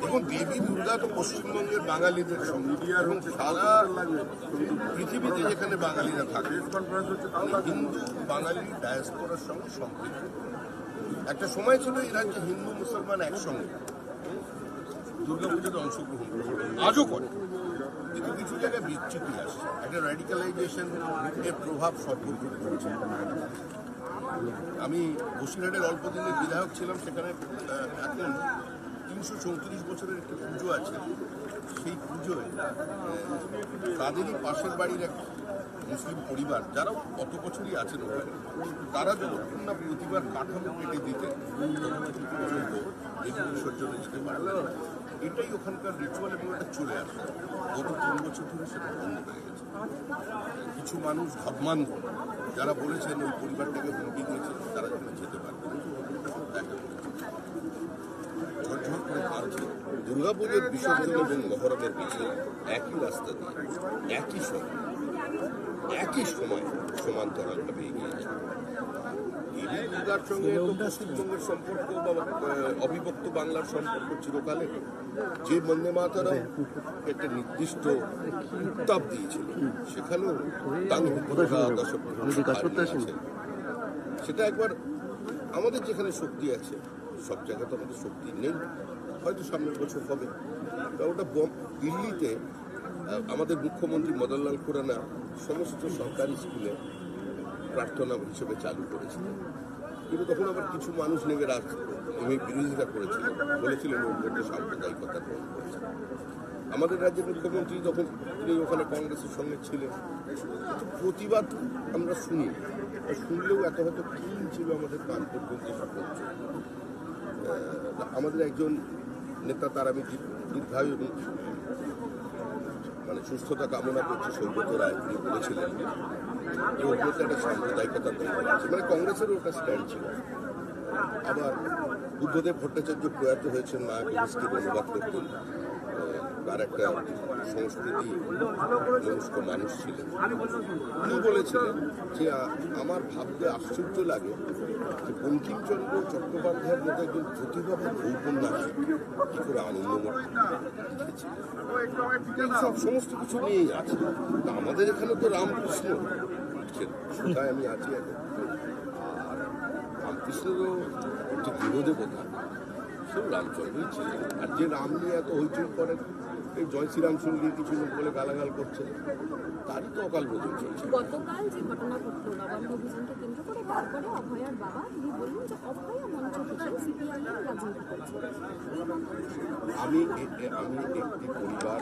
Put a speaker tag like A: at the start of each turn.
A: দেখুন দেবী দুর্গা তো পশ্চিমবঙ্গের বাঙালিদের মিডিয়া এবং সারা পৃথিবীতে যেখানে বাঙালিরা থাকে হিন্দু বাঙালি ডায়াসপোরার সঙ্গে সম্পৃক্ত। একটা সময় ছিল এই রাজ্যে হিন্দু, মুসলমান একসঙ্গে। দুর্গাপুজোতে অংশগ্রহণ আজও করে। কিন্তু কিছু জায়গায় বিচ্যুতি আসছে। একটা র্যাডিক্যালাইজেশন এর প্রভাব সর্বত্র পড়ছে আমি বসিরহাটের অল্প দিনের বিধায়ক ছিলাম সেখানে এখন তিনশো চৌত্রিশ বছরের একটি পুজো আছে। সেই পুজোয় তাদেরই পাশের বাড়ির এক মুসলিম পরিবার যারাও কত বছরই আছেন ওখানে তারা যতক্ষণ না প্রতিবার কাঠামো কেটে দিতে ততক্ষণ পর্যন্ত দেবী বিসর্জনে যেতে পারলেন না। এটাই ওখানকার রিচুয়াল এবং এটা চলে আসে। গত তিন বছর ধরে সেটা বন্ধ হয়ে গেছে। কিছু মানুষ ধর্মান্ধ যারা বলেছেন ওই পরিবারটাকে হুমকি দিয়েছেন তারা যেন যেতে করেছে। ঝরঝর করে কাঁদছে। দুর্গাপুজোর বিসর্জন এবং মহরমের পিছনে একই রাস্তা দিয়ে, একই সময় একই সময় সমান্তরালভাবে এগিয়েছে এই দুর্গার সঙ্গে পশ্চিমবঙ্গের সম্পর্ক বা অবিভক্ত বাংলার সম্পর্ক চিরকালে যে বন্দে মাতারাম একটা নির্দিষ্ট উত্তাপ দিয়েছিল সেখানেও। সেটা একবার আমাদের যেখানে শক্তি আছে সব জায়গাতে আমাদের শক্তি নেই। হয়তো সামনের বছর হবে। তা ওটা বম- দিল্লিতে আমাদের মুখ্যমন্ত্রী মদনলাল খুরানা সমস্ত সরকারি স্কুলে প্রার্থনা হিসেবে চালু করেছিলেন। কিন্তু তখন আবার কিছু মানুষ নেমে রাজ নেমে বিরোধিতা করেছিলেন বলেছিলেন মধ্যে সাম্প্রদায়িকতা গ্রহণ করেছে। আমাদের রাজ্যের মুখ্যমন্ত্রী যখন তিনি ওখানে কংগ্রেসের সঙ্গে ছিলেন প্রতিবাদ আমরা শুনি শুনলেও এত হয়তো ক্ষীণ ছিল আমাদের কান পর্যন্ত আমাদের একজন নেতা তার আমি দীর- দীর্ঘায়ু এবং মানে সুস্থতা কামনা করছে সৌগত রায়, তিনি বলেছিলেন যে একটা সাম্প্রদায়িকতা তৈরি আছে মানে কংগ্রেসেরও ওটা স্ট্যান্ড ছিল আবার বুদ্ধদেব ভট্টাচার্য প্রয়াত হয়েছেন অনুবাদ তার একটা সংস্কৃতি মানুষ ছিলেন উনি বলেছিলেন যে আমার ভাবতে আশ্চর্য লাগে যে বঙ্কিমচন্দ্র চট্টোপাধ্যায়ের মতো একজন প্রতিভাবান ঔপন্যাসিক কি করে আনন্দমঠ সব সমস্ত কিছু নিয়েই আছে আমাদের এখানে তো রামকৃষ্ণ লিখছেন কোথায় আমি আছি আর রামকৃষ্ণেরও যে গৃহদেবতা সেও রামচন্দ্রই ছিলেন আর যে রাম নিয়ে এত হইচই করেন এই জয় শ্রীরাম সঙ্গী কিছু লোক বলে গালাগাল করছে তারই তো অকাল বোধন চলছে।
B: গতকাল যে ঘটনা ঘটলো নবান্ন অভিযানকে কেন্দ্র করে তারপরে অভয়ার বাবা তিনি বললেন যে অভয়া মঞ্চ থেকে সিপিআইএম রাজনীতি করছে
A: আমি আমি একটি পরিবার